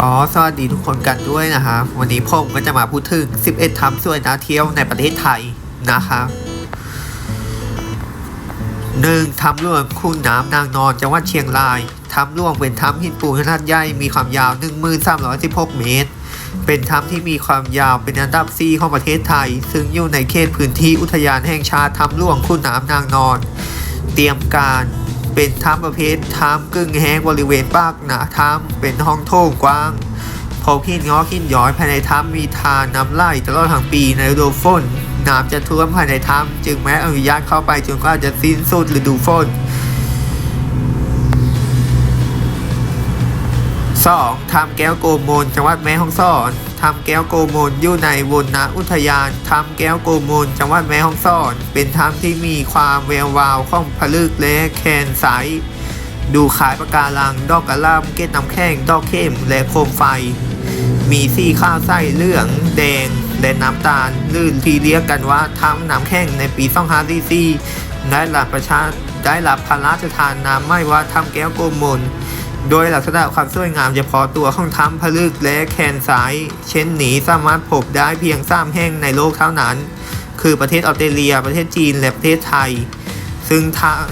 ก็สวัสดีทุกคนกันด้วยนะครับวันนี้ผมก็จะมาพูดถึง 11ถ้ำสวยน่าเที่ยวในประเทศไทยนะครับหนึ่งถ้ำหลวงคุ้นน้ำนางนอนจังหวัดเชียงรายถ้ำหลวงเป็นถ้ำหินปูนขนาดใหญ่มีความยาว 1316 เมตร เป็นถ้ำที่มีความยาวเป็นอันดับ4ของประเทศไทย ซึ่งอยู่ในเขตพื้นที่อุทยานแห่งชาติถ้ำหลวงคุ้นน้ำนางนอน เตรียมการ เป็นถ้ำประเภทถ้ำกึ่งแห้งบริเวณปากหนาถ้ำเป็นห้องโถงกว้างพบหินงอกหินย้อยภายในถ้ำมีทานน้ำไหลตลอดทั้งปีในฤดูฝนน้ำจะท่วมภายในถ้ำจึงแม้อนุญาตเข้าไปจนกว่าจะสิ้นสุดฤดูฝน 2. ถ้ำแก้วโกมลจังหวัดแม่ฮ่องสอนถ้ำแก้วโกมลอยู่ในวนนะอุทยานถ้ำแก้วโกมลจังหวัดแม่ฮ่องสอน เป็นถ้ำที่มีความแวววาวของผลึกและแคนใสดูขายประการัง ดอกกระลำเกล็ดน้ำแข็งดอกเข้ม และโคมไฟ มีสีข้าวไส้เหลือง แดง และน้ำตาลลื่นที่เรียกกันว่าถ้ำน้ำแข็งในปี2544ได้รับประชาได้รับพระราชทานนามไม่ว่าถ้ำแก้วโกมล โดยลักษณะความสวยงามเฉพาะตัวของถ้ำผลึกและแคนสายเช่นนี้สามารถพบได้เพียงสามแห่งในโลกเท่านั้น คือประเทศออสเตรเลีย ประเทศจีน และประเทศไทย ซึ่ง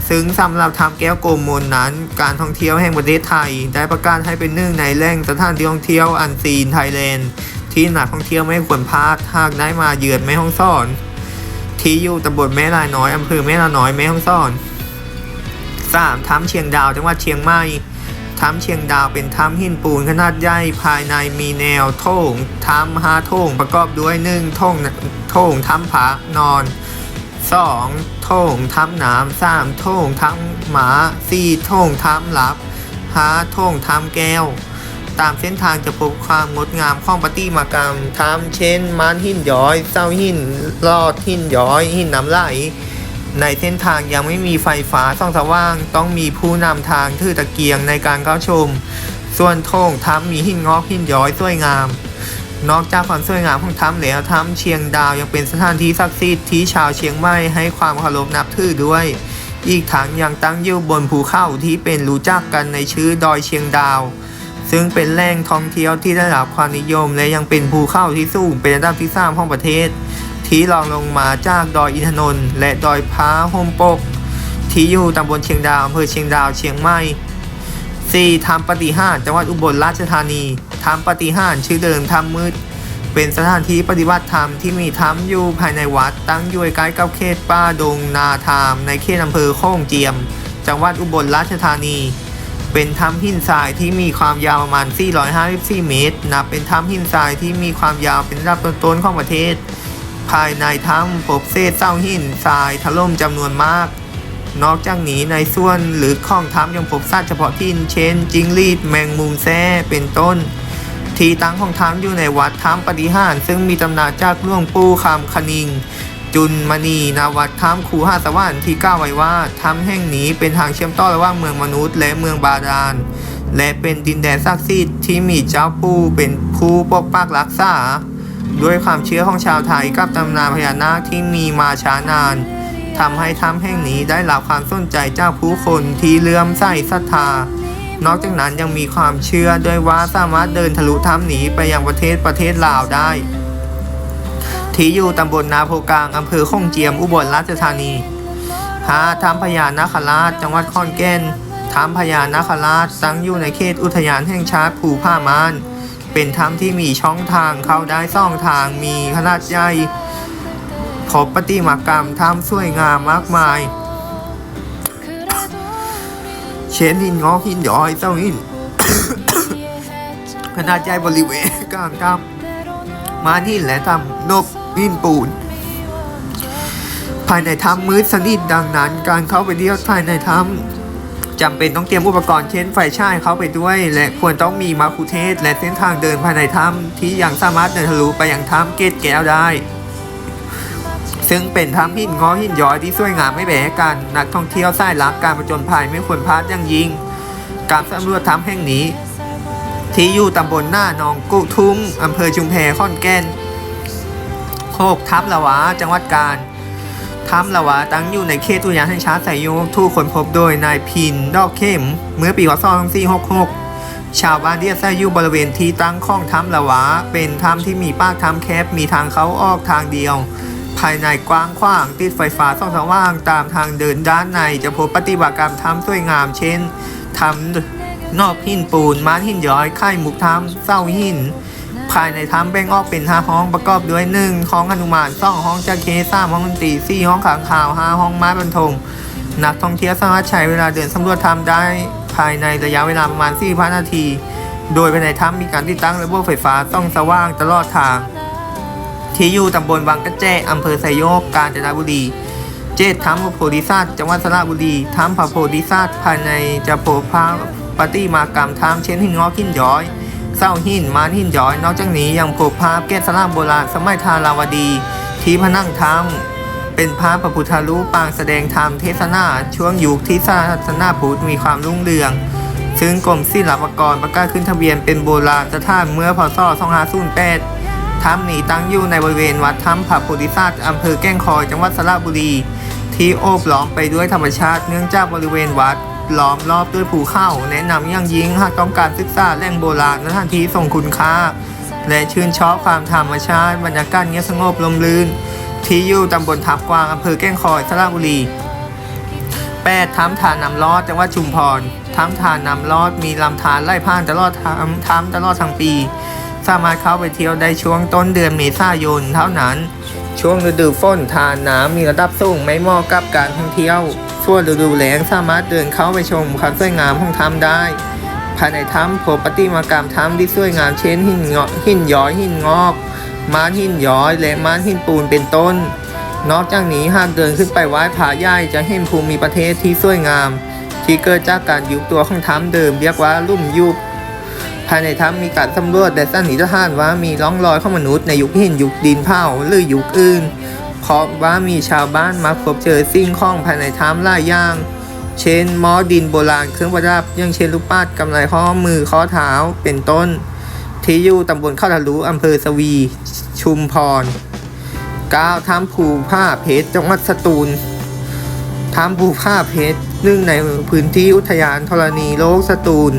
ซึ่งสำหรับถ้ำแก้วโกมลนั้น การท่องเที่ยวแห่งประเทศไทย ได้ประกาศให้เป็นหนึ่งในแหล่งสถานที่ท่องเที่ยวอันซีนไทยแลนด์ที่นักท่องเที่ยวไม่ควรพลาดหากได้มาเยือนแม่ฮ่องสอน ที่อยู่ตำบลแม่ลายน้อยอำเภอแม่ลาน้อยแม่ฮ่องสอน 3. ถ้ำเชียงดาวจังหวัดเชียงใหม่ ถ้ำเชียงดาวเป็นถ้ำหินปูนขนาดใหญ่ภายในมีแนวโถงถ้ำห้าโถงประกอบด้วยหนึ่งโถงโถงถ้ำผานอน 2. โถงถ้ำน้ำสามโถงถ้ำหมาสี่โถงถ้ำลับห้าโถงถ้ำแก้ว ตามเส้นทางจะพบความงดงามของปฏิมากรรมถ้ำเช่นม้านหินย้อยเสาหินลอดหินย้อยหินน้ำไหล ในเส้นทางยังไม่มีไฟฟ้าส่องสว่าง ต้องมีผู้นำทางถือตะเกียงในการเข้าชม ส่วนโถงถ้ำมีหินงอกหินย้อยสวยงาม นอกจากความสวยงามของถ้ำแล้วถ้ำเชียงดาวยังเป็นสถานที่ศักดิ์สิทธิ์ที่ชาวเชียงใหม่ให้ความเคารพนับถือด้วย อีกทั้งยังตั้งอยู่บนภูเขาที่เป็นรู้จักกันในชื่อดอยเชียงดาว ซึ่งเป็นแหล่งท่องเที่ยวที่ได้รับความนิยม และยังเป็นภูเขาที่สูงเป็นอันดับที่สามของประเทศ ที่รองลงมาจากดอยอินทนนท์และดอยพ้าโฮมปก ที่อยู่ตำบลเชียงดาวอำเภอเชียงดาวเชียงใหม่ 4. ถ้ำปฏิหารจังหวัดอุบลราชธานีถ้ำปฏิหารชื่อเดิมถ้ำมืด เป็นสถานที่ปฏิบัติธรรมที่มีถ้ำอยู่ภายในวัดตั้งอยู่ใกล้กับเขตป่าดงนาธามในเขตอำเภอโค้งเจียม จังหวัดอุบลราชธานี เป็นถ้ำหินทรายที่มีความยาวประมาณ 454 เมตร นับเป็นถ้ำหินทรายที่มีความยาวเป็นระดับต้นๆของประเทศ ภายในถ้ำพบเศษเศร้าหินทรายถล่มจำนวนมาก นอกจากนี้ในส่วนหรือข้องถ้ำยังพบสัตว์เฉพาะถิ่เช่น จิงรีดแมงมุมแซ่เป็นต้น ที่ตั้งของถ้ำอยู่ในวัดถ้ำปฏิหารซึ่งมีตำนานจากหลวงปู่คำคณิง จุนมณีนาวัดถ้ำคูหาสวรรค์ที่กล่าวไว้ว่าถ้ำแห่งนี้เป็นทางเชื่อมต่อระหว่างเมืองมนุษย์และเมืองบาดาลและเป็นดินแดนศักดิ์สิทธิ์ที่มีเจ้าปู่เป็นผู้ปกปักรักษา ด้วยความเชื่อของชาวไทยกับตำนานพญานาคที่มีมาช้านานทำให้ถ้ำแห่งนี้ได้รับความสนใจจากผู้คนที่เลื่อมใสศรัทธา นอกจากนั้นยังมีความเชื่อด้วยว่าสามารถเดินทะลุถ้ำนี้ไปยังประเทศประเทศลาวได้ ที่อยู่ตำบลนาโพกลางอำเภอข้องเจียมอุบลราชธานีหาถ้ำพญานาคราชจังหวัดขอนแก่นถ้ำพญานาคราชตั้งอยู่ในเขตอุทยานแห่งชาติภูผ้ามาน เป็นถ้ำที่มีช่องทางเข้าได้สองทางมีขนาดใหญ่พบประติมากรรมถ้ำสวยงามมากมาย เช่นหินงอกหินย้อยเจ้าหินขนาดใหญ่บริเวณกลางถ้ำมาหินและทำนบหินปูนภายในถ้ำมืดสนิทดังนั้น การเข้าไปเที่ยวภายในถ้ำ จำเป็นต้องเตรียมอุปกรณ์เช่นไฟฉายเข้าไปด้วย และควรต้องมีมาคุเทศ และเส้นทางเดินภายในถ้ำที่ยังสามารถเดินทะลุไปยังถ้ำเกตแก้วได้ ซึ่งเป็นถ้ำหินงอหินย้อยที่สวยงามไม่แพ้กันนักท่องเที่ยวสายลักการประจนภัยไม่ควรพลาดอย่างยิ่ง การสำรวจถ้ำแห่งนี้ ที่อยู่ตำบลหน้านองกุทุ่มอำเภอชุมแพขอนแก่นโคกทับละวาจังหวัดกาญ ถ้ำละวาตั้งอยู่ในเขตอุทยานแห่งชาติไซโยกถูกค้นพบโดยนายพินดอกเข้ม เมื่อปีพศ2466 ชาวบ้านที่อาศัยอยู่บริเวณที่ตั้งของถ้ำละวะเป็นถ้ำที่มีปากถ้ำแคบมีทางเข้าออกทางเดียว ภายในกว้างขวางติดไฟฟ้าส่องสว่างตามทางเดินด้านในจะพบปฏิบัติกรรมถ้ำสวยงามเช่นถ้ำนอกหินปูนม้านหินย้อยไข่มุกถ้ำเศร้าหิน ภายในถ้ำแบ่งออกเป็นห้าห้องประกอบด้วยหนึ่งห้องหนุมานสองห้องจักเคสามห้องดนตรีสี่ห้องขังข่าวห้าห้องไม้บรรทมนักท่องเที่ยวสามารถใช้เวลาเดินสำรวจถ้ำได้ภายในระยะเวลาประมาณ4,000นาที โดยภายในถ้ำมีการติดตั้งระบบไฟฟ้าต้องสว่างตลอดทาง ที่อยู่ตำบลวังกระแจอำเภอไซโยก กาญจนบุรี เจดถ้ำพระโพธิสัตว์จังหวัดสระบุรี ถ้ำพระโพธิสัตว์ภายในจะพบพระปฏิมากรรมถ้ำเช่นหินงอกหินย้อย เศร้าหินมานหินย้อย นอกจากนี้ยังพบภาพแกะสลักโบราณสมัยทาราวดี ที่ผนังถ้ำเป็นภาพพระพุทธรูปปางแสดงธรรมเทศนาช่วงยุคที่ศาสนาพุทธมีความรุ่งเรือง ซึ่งกรมศิลปากรประกาศขึ้นทะเบียนเป็นโบราณสถานเมื่อพศ 2508ถ้ำนี้ตั้งอยู่ในบริเวณวัดถ้ำพระโพธิสัตว์อำเภอแก้งคอยจังหวัดสระบุรี ที่โอบล้อมไปด้วยธรรมชาติเนื่องจากบริเวณวัด ล้อมรอบด้วยภูเขาแนะนำอย่างยิ่งหากต้องการศึกษาแหล่งโบราณสถานที่ทรงคุณค่า และชื่นชอบความธรรมชาติบรรยากาศเงียบสงบลมลื่น ที่อยู่ตำบลทับกวางอำเภอแก้งคอยสระบุรี8ถ้ำทานน้ำลอดจังหวัดชุมพรถ้ำทานน้ำลอดมีลำธารไล่ผ่านตลอดถ้ำถ้ำตลอดทั้งปี สามารถเข้าไปเที่ยวได้ช่วงต้นเดือนเมษายนเท่านั้น ช่วงฤดูฝนทานน้ำมีระดับสูงไม่เหมาะกับการท่องเที่ยว ส่วนฤดูแล้งสามารถเดินเข้าไปชมความสวยงามของถ้ำได้ ภายในถ้ำพบปฏิมากรรมถ้ำที่สวยงามเช่นหินเงาะหินย้อยหินงอกม้านหินย้อย และม้านหินปูนเป็นต้น นอกจากนี้หากเดินขึ้นไปไหว้ผาใหญ่จะเห็นภูมิประเทศที่สวยงาม ที่เกิดจากการยุบตัวของถ้ำเดิมเรียกว่าลุ่มยุบายในถ้ำมีการสำรวจและสันนิษฐานว่ามีร่องรอยของมนุษย์ในยุคหินยุคดินเผาหรือยุคอื่น เพราะว่ามีชาวบ้านมาพบเจอสิ่งของภายในถ้ำหลายอย่าง เช่นหม้อดินโบราณเครื่องประดับอย่างเช่นลูกปัดกำไลข้อมือข้อเท้าเป็นต้น ที่อยู่ตำบลข้าวทะลุอำเภอสวี ชุมพร9ถ้ำภูผ้าเพชรจังหวัดสตูลถ้ำภูผ้าเพชรหนึ่งในพื้นที่อุทยานธรณีโลกสตูล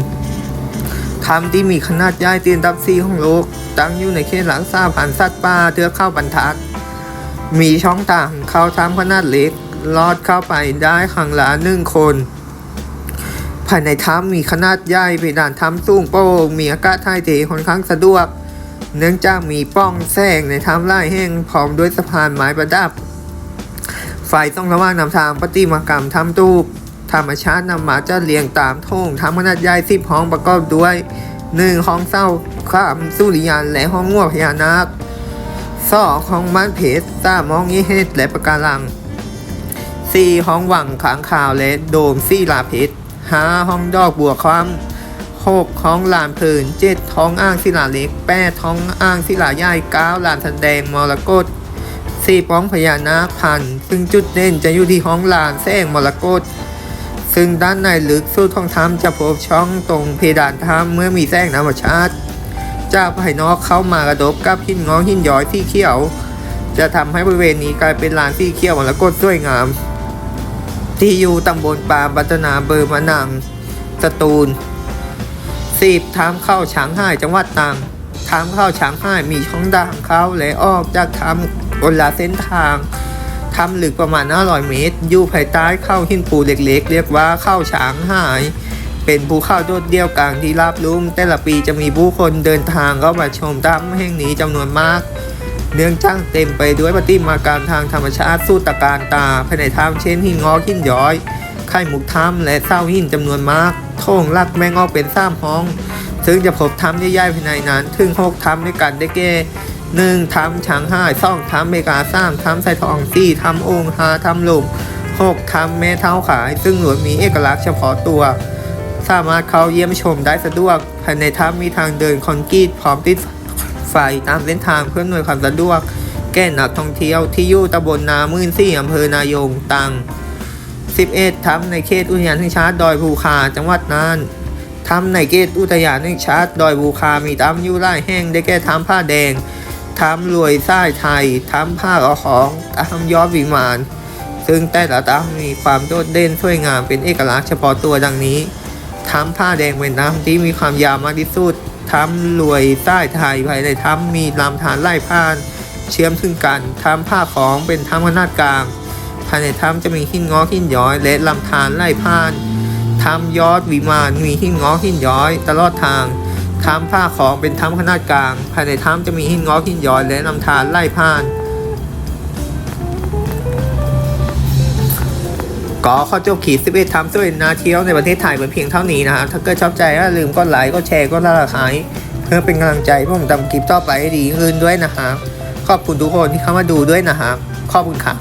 ถ้ำที่มีขนาดใหญ่เตียนดับซีของโลก ตั้งอยู่ในเขตรักษาพันสัตว์ป่าเทือกเข้าบรรทัด มีช่องต่างเข้าถ้ำขนาดเล็ก ลอดเข้าไปได้ครั้งละหนึ่งคนภายในถ้ำมีขนาดใหญ่เพดานถ้ำสูงโปร่งมีอากาศถ่ายเทค่อนข้างสะดวก เนื่องจากมีป้องแสงในถ้ำหลายแห่งพร้อมด้วยสะพานไม้ประดับ ไฟต้องระว่างนำทางปฏิมากรรมถ้ำตูบ ธรรมชาตินำมาจัดเรียงตามโถงถ้ำขนาดใหญ่สิบห้องประกอบด้วยหนึ่งห้องเศร้าข้ามสุริยันและห้องงัวพญานาคสองห้องบ้านเพชรสามห้องยี่เฮดและปะการังสี่ห้องหวังขางข่าวและโดมสี่ลาเพชรห้าห้องดอกบัวคว่ำหกท้องลานเพลินเจ็ดท้องอ่างศิลาเล็กแปดท้องอ่างศิลาใหญ่เก้าลานแสดงมรกตสี่ป้องพญานาคพัน ซึ่งจุดเด่นจะอยู่ที่ห้องลานแสงมรกต ซึ่งด้านในลึกสุดของถ้ำจะพบช่องตรงเพดานถ้ำเมื่อมีแสงธรรมชาติ จากภายนอกเข้ามากระทบกับหินงอหินย้อยที่เขียว จะทำให้บริเวณนี้กลายเป็นลานที่เขียวมรกตสวยงาม ที่อยู่ตำบลปามปัตนาเบอร์มะนังสตูลสิบทางเข้าฉางห้ายจังหวัดตรังทางเข้าฉางห้ายมีช่องด่างเข้าและออกจากทำบนละเส้นทาง ทำลึกประมาณ 500 เมตร อยู่ภายใต้เข้าหินปูเล็กๆ เรียกว่าเข้าฉางห้าย เป็นภูเขาโดดเดี่ยวกลางที่ราบลุ่ม แต่ละปีจะมีผู้คนเดินทางเข้ามาชมถ้ำแห่งนี้จำนวนมาก เนื่องจากเต็มไปด้วยปฏิมากรรมทางธรรมชาติสู้ตะการตาภายในถ้ำเช่นหินงอกหินย้อย ไข่มุกถ้ำและเศร้าหินจำนวนมากโถงลักแม่งออกเป็นสามห้อง ซึ่งจะพบถ้ำใหญ่ๆภายในนั้น ถึงหกถ้ำด้วยกันได้แก่ หนึ่งถ้ำฉางห้ายสองถ้ำเมกาสามถ้ำไซทองสี่ถ้ำองค์หาถ้ำลมหกถ้ำแม่เท้าขาย ซึ่งล้วนมีเอกลักษณ์เฉพาะตัว สามารถเข้าเยี่ยมชมได้สะดวก ภายในถ้ำมีทางเดินคอนกรีตพร้อมติดไฟตามเส้นทางเพื่อหน่วยความสะดวก แก่นักท่องเที่ยวที่อยู่ตำบลนามื่นสี่อำเภอนายงตัง 11ถ้ำในเขตอุทยานแห่งชาติดอยภูคาจังหวัดน่านถ้ำในเขตอุทยานแห่งชาติดอยภูคามีถ้ำอยู่หลายแห่งได้แก่ถ้ำผ้าแดง ถ้ำรวยทรายไทยถ้ำผ้าละของถ้ำยอดวิมาน ซึ่งแต่ละถ้ำมีความโดดเด่นสวยงามเป็นเอกลักษณ์เฉพาะตัวดังนี้ถ้ำผ้าแดงเป็นน้ำที่มีความยาวมากที่สุดถ้ำรวยใต้ไทยภายในถ้ำมีลำธารไล่ผ่าน เชื่อมถึงกันถ้ำผ้าของเป็นถ้ำขนาดกลาง ภายในถ้ำจะมีหินงอหินย้อย และลำธารไล่ผ่านถ้ำยอดวิมานมีหินงอหินย้อย ตลอดทาง ถ้ำผ้าของเป็นถ้ำขนาดกลาง ภายในถ้ำจะมีหินงอกหินย้อยและลำธารไล่ผ่านก็ขอจบขีด11ทำสวยนาเที่ยวในประเทศไทยเป็นเพียงเท่านี้นะครับถ้าเกิดชอบใจก็อย่าลืมกดไลค์กดแชร์กดล่าขายเพื่อเป็นกำลังใจให้ผมทำคลิปต่อไปให้ดีขึ้นด้วยนะครับขอบคุณทุกคนที่เข้ามาดูด้วยนะครับขอบคุณครับ